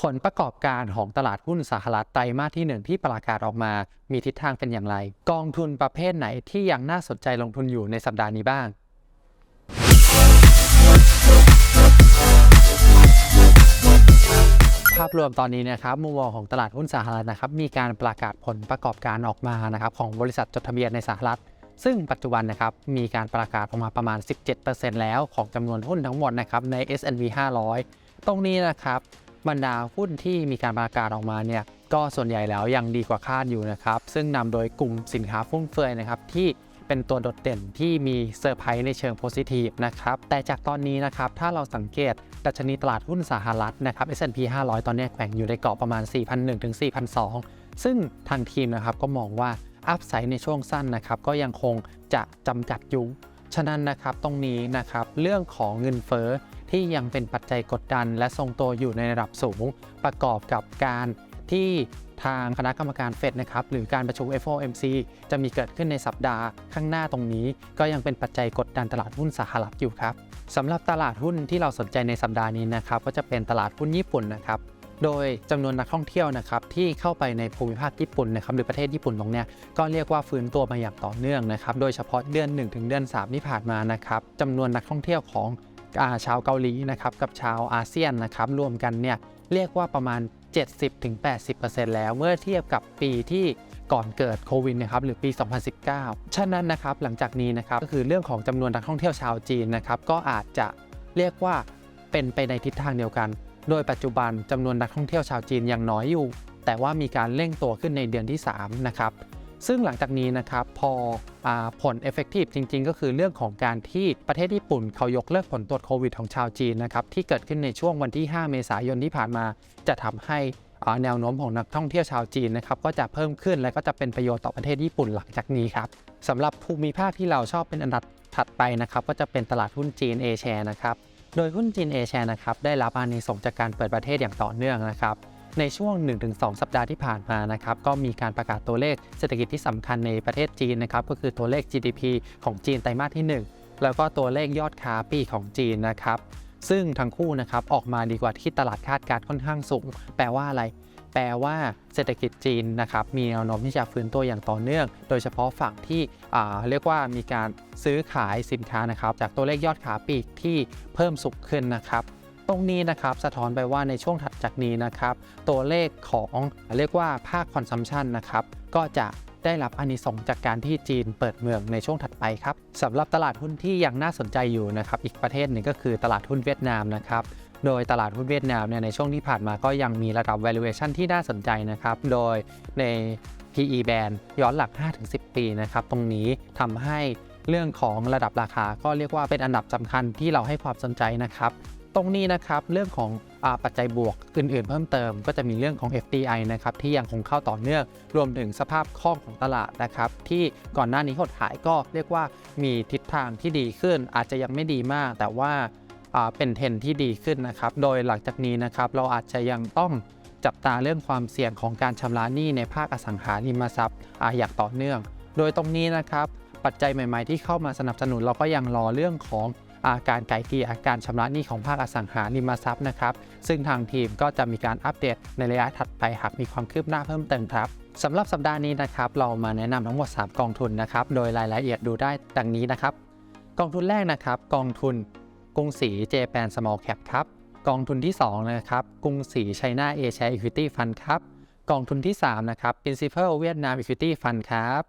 ผลประกอบการของตลาดหุ้นสหรัฐไตรมาสที่ 1 ที่ประกาศออกมา มีทิศทางเป็นอย่างไร กองทุนประเภทไหนที่ยังน่าสนใจลงทุนอยู่ในสัปดาห์นี้บ้าง ภาพรวมตอนนี้นะครับมุมมองของตลาดหุ้นสหรัฐนะครับมีการประกาศผลประกอบการออกมานะครับของบริษัทจดทะเบียนในสหรัฐซึ่งปัจจุบันนะครับมีการประกาศออกมาประมาณ 17%แล้วของจำนวนหุ้นทั้งหมดนะครับใน S&P 500 ตรงนี้นะครับ บรรดาหุ้นที่มีการประกาศออกมาเนี่ยก็ส่วนใหญ่แล้วยังดีกว่าคาดอยู่นะครับ ซึ่งนำโดยกลุ่มสินค้าฟุ่มเฟือยนะครับที่เป็นตัวโดดเด่นที่มีเซอร์ไพรส์ในเชิงโพซิทีฟนะครับ แต่จากตอนนี้นะครับ ถ้าเราสังเกตดัชนีตลาดหุ้นสหรัฐนะครับ S&P 500 ตอนนี้แกว่งอยู่ในกรอบประมาณ 4,001ถึง4,002 ซึ่งทางทีมนะครับก็มองว่าอัพไซด์ในช่วงสั้นนะครับ ก็ยังคงจะจำกัดอยู่ ฉะนั้นนะครับตรงนี้นะครับเรื่องของเงินเฟ้อ ที่ยังเป็นปัจจัยกดดัน และทรงตัวอยู่ในระดับสูง ประกอบกับการที่ทางคณะกรรมการเฟดนะครับหรือการประชุม FOMC จะมีเกิดขึ้นในสัปดาห์ข้างหน้าตรงนี้ ก็ยังเป็นปัจจัยกดดันตลาดหุ้นสหรัฐอยู่ครับสำหรับตลาดหุ้นที่เราสนใจในสัปดาห์นี้นะครับก็จะเป็นตลาดหุ้นญี่ปุ่นนะครับโดยจำนวนนักท่องเที่ยวนะครับที่เข้าไปในภูมิภาคญี่ปุ่นนะครับหรือประเทศญี่ปุ่นตรงเนี้ยก็เรียกว่าฟื้นตัวมาอย่างต่อเนื่องนะครับโดยเฉพาะเดือน 1 ถึงเดือน 3 ที่ผ่านมานะครับจำนวนนักท่องเที่ยวของ ชาวเกาหลีนะครับกับชาวอาเซียนนะครับรวมกันเนี่ยเรียกว่าประมาณ 70-80%แล้วเมื่อเทียบกับปีที่ก่อนเกิดโควิดนะครับหรือปี 2019 ฉะนั้นนะครับหลังจากนี้นะครับก็คือเรื่องของจำนวนนักท่องเที่ยวชาวจีนนะครับก็อาจจะเรียกว่าเป็นไปในทิศทางเดียวกัน โดยปัจจุบันจำนวนนักท่องเที่ยวชาวจีนยังน้อยอยู่ แต่ว่ามีการเร่งตัวขึ้นในเดือนที่ 3 นะครับ ซึ่งหลังจากนี้นะครับพออผล effective จริง ๆ ก็คือเรื่องของการที่ประเทศญี่ปุ่นเขายกเลิกผลตรวจโควิดของชาวจีนนะครับที่เกิดขึ้นในช่วงวันที่ 5 เมษายนที่ผ่านมา จะทำให้แนวโน้มของนักท่องเที่ยวชาวจีนนะครับก็จะเพิ่มขึ้นและก็จะเป็นประโยชน์ต่อประเทศญี่ปุ่นหลังจากนี้ครับสำหรับภูมิภาคที่เราชอบเป็นอันดับถัดไปนะครับก็จะเป็นตลาดหุ้นจีน A share นะครับโดยหุ้นจีน A share นะครับได้รับอานิสงส์จากการเปิดประเทศอย่างต่อเนื่องนะครับ ในช่วง 1-2 สัปดาห์ที่ผ่านมานะครับก็มีการประกาศตัวเลขเศรษฐกิจที่สำคัญในประเทศจีนนะครับก็คือตัวเลข GDP ของจีนไตรมาสที่ 1 แล้วก็ตัวเลขยอดค้าปีของจีนนะครับซึ่งทั้งคู่นะครับออกมาดีกว่าที่ตลาดคาดการณ์ค่อนข้างสูง แปลว่าอะไร แปลว่าเศรษฐกิจจีนนะครับมีแนวโน้มที่จะฟื้นตัวอย่างต่อเนื่อง โดยเฉพาะฝั่งที่เรียกว่ามีการซื้อขายสินค้านะครับจากตัวเลขยอดขาปีกที่เพิ่มสูงขึ้นนะครับ ตรงนี้นะครับสะท้อนไปว่าในช่วงถัดจากนี้นะครับ ตัวเลขของเรียกว่าภาคคอนซัมชันนะครับ ก็จะได้รับอานิสงจากการที่จีนเปิดเมืองในช่วงถัดไปครับสำหรับตลาดหุ้นที่ยังน่าสนใจอยู่นะครับ อีกประเทศหนึ่งก็คือตลาดหุ้นเวียดนามนะครับโดยตลาดหุ้นเวียดนามเนี่ยในช่วงที่ผ่านมาก็ยังมีระดับ valuation ที่น่าสนใจนะครับ โดยใน PE band ย้อนหลัก 5-10 ปีนะครับ ตรงนี้ทำให้เรื่องของระดับราคาก็เรียกว่าเป็นอันดับสำคัญที่เราให้ความสนใจนะครับ ตรงนี้นะครับเรื่องของอปัจจัยบวกอื่นๆ เพิ่มเติม ก็จะมีเรื่องของ FDI นะครับที่ยังคงเข้าต่อเนื่องรวมถึงสภาพคล่องของตลาดนะครับที่ก่อนหน้านี้หดหายก็เรียกว่ามีทิศทางที่ดีขึ้น อาจจะยังไม่ดีมาก แต่ว่าเป็นเทรนที่ดีขึ้นนะครับโดยหลังจากนี้นะครับเราอาจจะยังต้องจับตาเรื่องความเสี่ยงของการชำระหนี้ในภาคอสังหาริมทรัพย์อย่างต่อเนื่อง โดยตรงนี้นะครับปัจจัยใหม่ ๆ ที่เข้ามาสนับสนุนเราก็ยังรอเรื่องของ การไกลเกลี่ยการชำระหนี้ของภาคอสังหาริมทรัพย์นะครับ ซึ่งทางทีมก็จะมีการอัปเดตในระยะถัดไปหากมีความคืบหน้าเพิ่มเติมครับสำหรับสัปดาห์นี้นะครับเรามาแนะนำทั้งหมด 3 กองทุนนะครับโดยรายละเอียดดูได้ดังนี้นะครับ กองทุนแรกนะครับ กองทุนกรุงศรีเจแปนสมอลแคปครับกองทุนที่2นะครับกรุงศรีไชน่าเอเชียอีควิตี้ฟันครับกองทุนที่3นะครับ Principal เวียดนาม Equity Fund ครับ